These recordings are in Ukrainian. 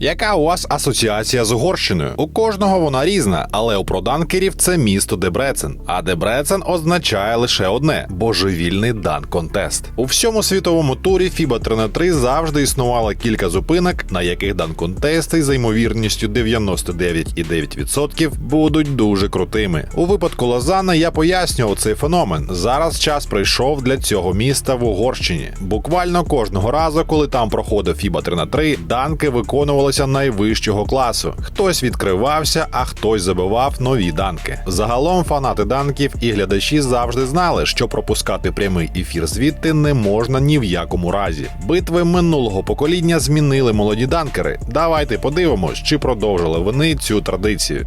Яка у вас асоціація з Угорщиною? У кожного вона різна, але у проданкерів це місто Дебрецен. А Дебрецен означає лише одне божевільний дан контест. У всьому світовому турі FIBA 3 на 3 завжди існувало кілька зупинок, на яких дан контести за ймовірністю 99,9% будуть дуже крутими. У випадку Лозана я пояснював цей феномен. Зараз час прийшов для цього міста в Угорщині. Буквально кожного разу, коли там проходив FIBA 3 на 3 данки виконувалися найвищого класу. Хтось відкривався, а хтось забивав нові данки. Загалом фанати данків і глядачі завжди знали, що пропускати прямий ефір звідти не можна ні в якому разі. Битви минулого покоління змінили молоді данкери. Давайте подивимось, чи продовжили вони цю традицію.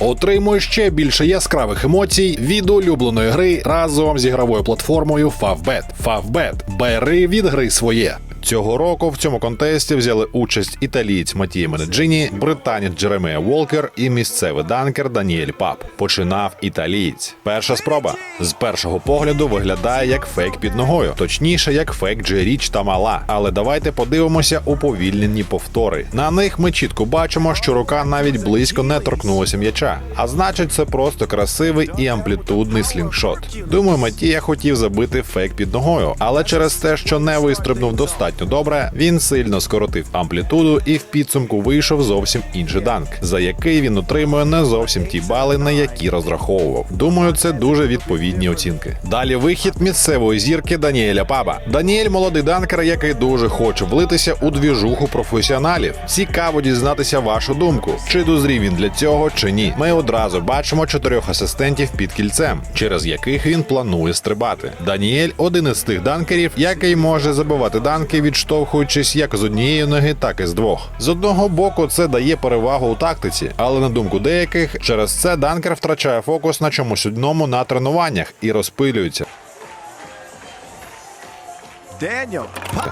Отримуй ще більше яскравих емоцій від улюбленої гри разом з ігровою платформою Favbet. Favbet. Бери від гри своє. Цього року в цьому контесті взяли участь італієць Матіє Менеджині, британець Джеремея Волкер і місцевий данкер Даніель Пап. Починав італієць. Перша спроба з першого погляду виглядає як фейк під ногою, точніше, як фейк Джеріч та мала. Але давайте подивимося уповільнені повтори. На них ми чітко бачимо, що рука навіть близько не торкнулася м'яча. А значить, це просто красивий і амплітудний слінгшот. Думаю, Матія хотів забити фейк під ногою, але через те, що не вистрибнув достатньо добре, він сильно скоротив амплітуду і в підсумку вийшов зовсім інший данк, за який він отримує не зовсім ті бали, на які розраховував. Думаю, це дуже відповідні оцінки. Далі вихід місцевої зірки Даніеля Паба. Даніель молодий данкер, який дуже хоче влитися у двіжуху професіоналів. Цікаво дізнатися вашу думку, чи дозрів він для цього, чи ні. Ми одразу бачимо чотирьох асистентів під кільцем, через яких він планує стрибати. Даніель один із тих данкерів, який може забивати данки, відштовхуючись як з однієї ноги, так і з двох. З одного боку, це дає перевагу у тактиці, але на думку деяких, через це данкер втрачає фокус на чомусь одному на тренуваннях і розпилюється.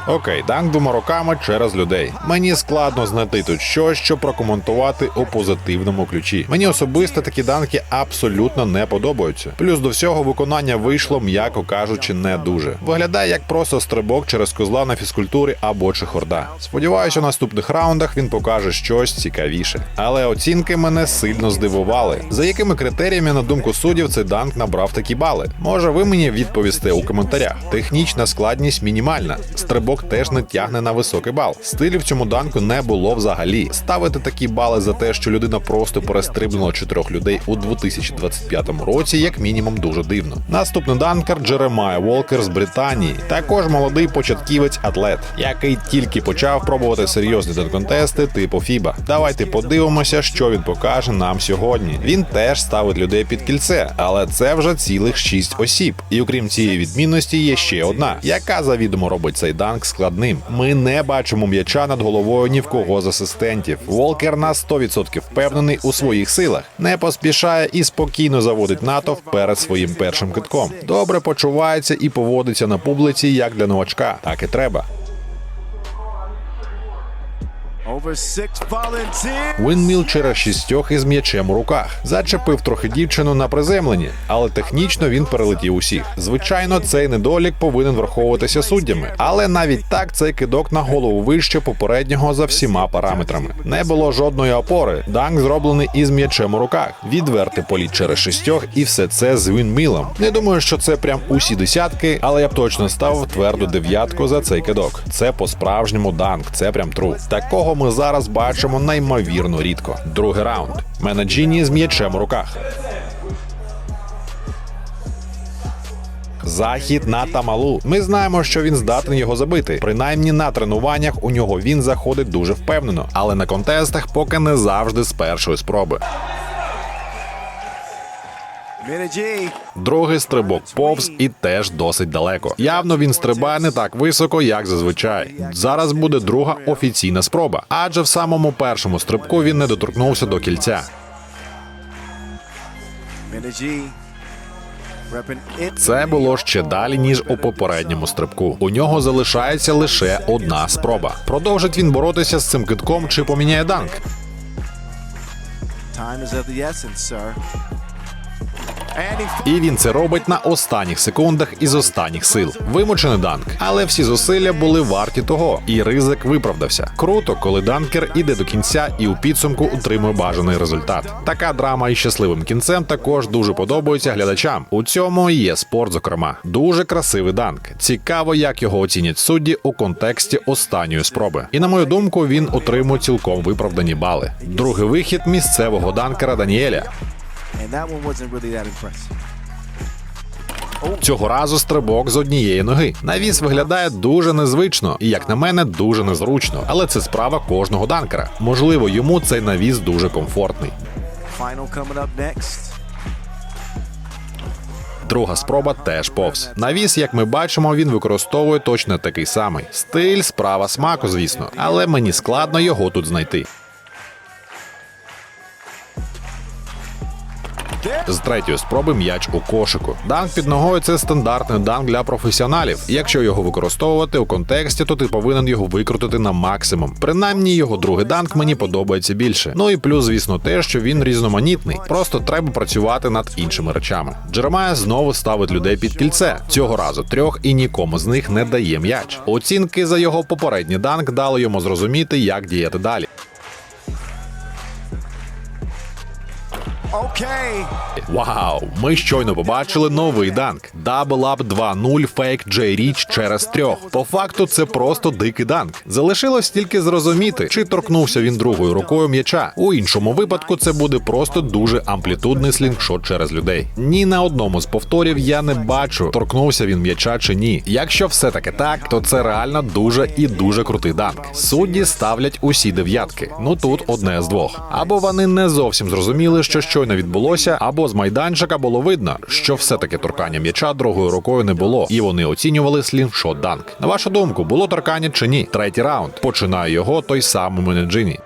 Окей, двома руками через людей. Мені складно знайти тут щось, що прокоментувати у позитивному ключі. Мені особисто такі данки абсолютно не подобаються. Плюс до всього виконання вийшло, м'яко кажучи, не дуже. Виглядає як просто стрибок через козла на фізкультурі або чехорда. Сподіваюся, у наступних раундах він покаже щось цікавіше. Але оцінки мене сильно здивували. За якими критеріями, на думку суддів, цей данк набрав такі бали? Може, ви мені відповісте у коментарях. Технічна складність мінімальна. Стрибок теж не тягне на високий бал. Стилю в цьому данку не було взагалі. Ставити такі бали за те, що людина просто перестрибнула чотирьох людей у 2025 році, як мінімум, дуже дивно. Наступний данкер Джеремая Волкер з Британії. Також молодий початківець атлет, який тільки почав пробувати серйозні донконтести типу Фіба. Давайте подивимося, що він покаже нам сьогодні. Він теж ставить людей під кільце, але це вже цілих шість осіб. І окрім цієї відмінності, є ще одна, яка завідомо робить цей данк складним. Ми не бачимо м'яча над головою ні в кого з асистентів. Волкер на 100% впевнений у своїх силах, не поспішає і спокійно заводить натовп перед своїм першим китком. Добре почувається і поводиться на публіці як для новачка. Так і треба. Винміл через шістьох із м'ячем у руках. Зачепив трохи дівчину на приземленні, але технічно він перелетів усіх. Звичайно, цей недолік повинен враховуватися суддями, але навіть так цей кидок на голову вище попереднього за всіма параметрами. Не було жодної опори. Данк зроблений із м'ячем у руках. Відвертий політ через шістьох, і все це з вінмілом. Не думаю, що це прям усі десятки, але я б точно ставив тверду дев'ятку за цей кидок. Це по-справжньому данк, це прям тру. Такого ми зараз бачимо неймовірно рідко. Другий раунд. Менеджіні з м'ячем у руках. Захід на Тамалу. Ми знаємо, що він здатний його забити. Принаймні на тренуваннях у нього він заходить дуже впевнено, але на контестах поки не завжди з першої спроби. Другий стрибок повз і теж досить далеко. Явно він стрибає не так високо, як зазвичай. Зараз буде друга офіційна спроба, адже в самому першому стрибку він не доторкнувся до кільця. Це було ще далі ніж у попередньому стрибку. У нього залишається лише одна спроба. Продовжить він боротися з цим китком чи поміняє данк. Time is of the essence, sir. І він це робить на останніх секундах із останніх сил. Вимучений данк, але всі зусилля були варті того, і ризик виправдався. Круто, коли данкер іде до кінця і у підсумку утримує бажаний результат. Така драма із щасливим кінцем також дуже подобається глядачам. У цьому є спорт, зокрема. Дуже красивий данк. Цікаво, як його оцінять судді у контексті останньої спроби. І на мою думку, він отримує цілком виправдані бали. Другий вихід місцевого данкера Даніеля. Цього разу стрибок з однієї ноги. Навіс виглядає дуже незвично і, як на мене, дуже незручно. Але це справа кожного данкера. Можливо, йому цей навіс дуже комфортний. Друга спроба теж повз. Навіс, як ми бачимо, він використовує точно такий самий. Стиль справа смаку, звісно, але мені складно його тут знайти. З третьої спроби м'яч у кошику. Данк під ногою це стандартний данк для професіоналів. Якщо його використовувати у контексті, то ти повинен його викрутити на максимум. Принаймні, його другий данк мені подобається більше. Ну і плюс, звісно, те, що він різноманітний. Просто треба працювати над іншими речами. Джеремая знову ставить людей під кільце. Цього разу трьох і нікому з них не дає м'яч. Оцінки за його попередній данк дали йому зрозуміти, як діяти далі. Okay. Вау! Ми щойно побачили новий данк. Up 2-0 фейк Джей Річ через трьох. По факту це просто дикий данк. Залишилось тільки зрозуміти, чи торкнувся він другою рукою м'яча. У іншому випадку це буде просто дуже амплітудний слінгшот через людей. Ні на одному з повторів я не бачу, торкнувся він м'яча чи ні. Якщо все таки так, то це реально дуже і дуже крутий данк. Судді ставлять усі дев'ятки. Ну тут одне з двох. Або вони не зовсім зрозуміли, що щойно відбулося, або з майданчика було видно, що все-таки торкання м'яча другою рукою не було, і вони оцінювали сліншот данк. На вашу думку, було торкання чи ні? Третій раунд. Починає його той самий Менеджині.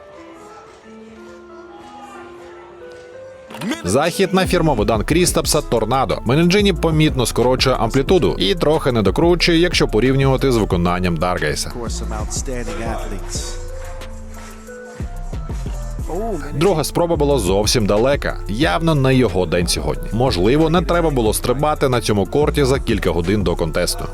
Захід на фірмовий дан Крістапса Торнадо. Менеджині помітно скорочує амплітуду і трохи не докручує, якщо порівнювати з виконанням Даргейса. Друга спроба була зовсім далека. Явно не його день сьогодні. Можливо, не треба було стрибати на цьому корті за кілька годин до контесту.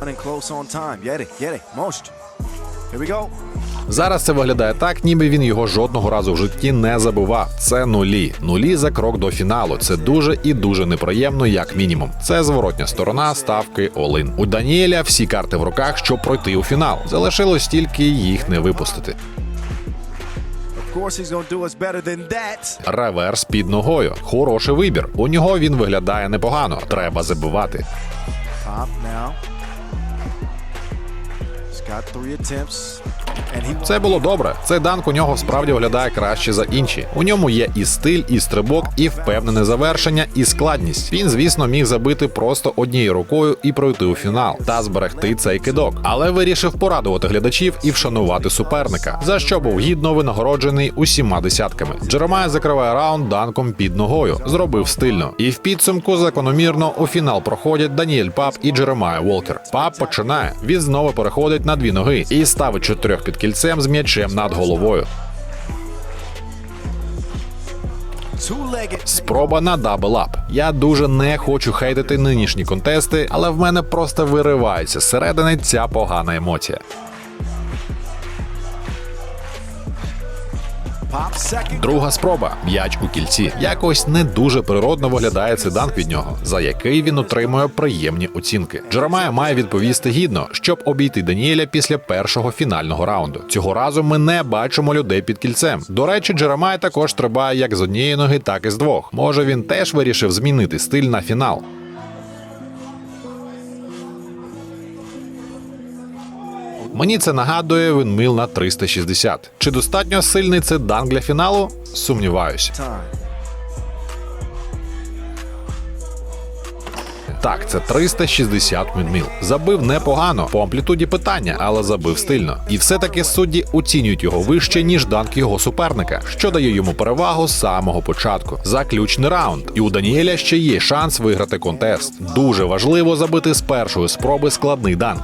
Зараз це виглядає так, ніби він його жодного разу в житті не забував. Це нулі. Нулі за крок до фіналу. Це дуже і дуже неприємно, як мінімум. Це зворотня сторона ставки Олин. У Даніеля всі карти в руках, щоб пройти у фінал. Залишилось тільки їх не випустити. Реверс під ногою. Хороший вибір. У нього він виглядає непогано. Треба забивати. Got three attempts. Це було добре. Цей данк у нього справді виглядає краще за інші. У ньому є і стиль, і стрибок, і впевнене завершення, і складність. Він, звісно, міг забити просто однією рукою і пройти у фінал та зберегти цей кидок. Але вирішив порадувати глядачів і вшанувати суперника, за що був гідно винагороджений усіма десятками. Джеремая закриває раунд данком під ногою, зробив стильно. І в підсумку закономірно у фінал проходять Даніель Пап і Джеремая Волкер. Пап починає. Він знову переходить на дві ноги і ставить чотирьох під кільцем з м'ячем над головою. Спроба на дабл-ап. Я дуже не хочу хейтити нинішні контести, але в мене просто виривається зсередини ця погана емоція. Друга спроба м'яч у кільці. Якось не дуже природно виглядає цей данк від нього, за який він отримує приємні оцінки. Джеремая має відповісти гідно, щоб обійти Даніеля після першого фінального раунду. Цього разу ми не бачимо людей під кільцем. До речі, Джеремай також стрибає як з однієї ноги, так і з двох. Може він теж вирішив змінити стиль на фінал. Мені це нагадує винмил на 360. Чи достатньо сильний це данк для фіналу? Сумніваюся. Так, це 360 винмил. Забив непогано по амплітуді питання, але забив стильно. І все-таки судді оцінюють його вище, ніж данк його суперника, що дає йому перевагу з самого початку. Заключний раунд. І у Даніеля ще є шанс виграти контест. Дуже важливо забити з першої спроби складний данк.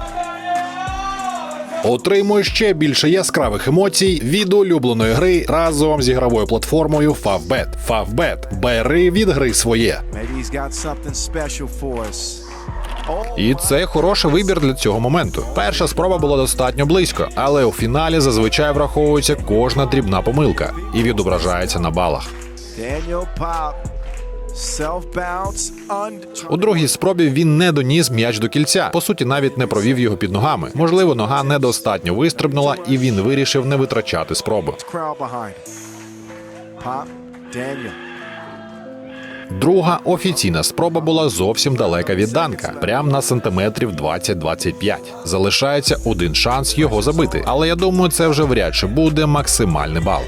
Отримуй ще більше яскравих емоцій від улюбленої гри разом з ігровою платформою Favbet. Favbet. Бери від гри своє. І це хороший вибір для цього моменту. Перша спроба була достатньо близько, але у фіналі зазвичай враховується кожна дрібна помилка і відображається на балах. У другій спробі він не доніс м'яч до кільця. По суті, навіть не провів його під ногами. Можливо, нога недостатньо вистрибнула, і він вирішив не витрачати. Daniel. Друга офіційна спроба була зовсім далека від данка, прям на сантиметрів 20-25. Залишається один шанс його забити. Але я думаю, це вже вряд чи буде максимальний бал.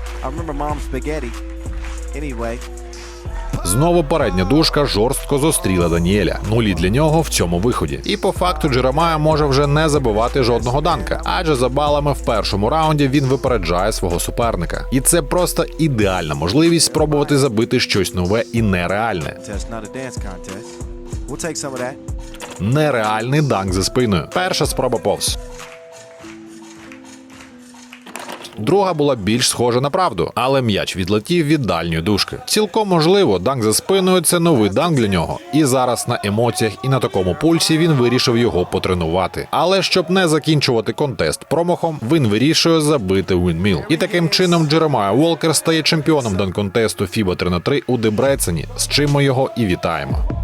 Знову передня дужка жорстко зустріла Даніеля. Нулі для нього в цьому виході. І по факту Джеремая може вже не забивати жодного данка, адже за балами в першому раунді він випереджає свого суперника. І це просто ідеальна можливість спробувати забити щось нове і нереальне. Нереальний данк за спиною. Перша спроба повз. Друга була більш схожа на правду, але м'яч відлетів від дальньої дужки. Цілком можливо, данк за спиною це новий данк для нього. І зараз на емоціях і на такому пульсі він вирішив його потренувати. Але щоб не закінчувати контест промахом, він вирішує забити вінміл. І таким чином Джеремая Волкер стає чемпіоном данк-контесту FIBA 3 на 3 у Дебрецені, з чим ми його і вітаємо.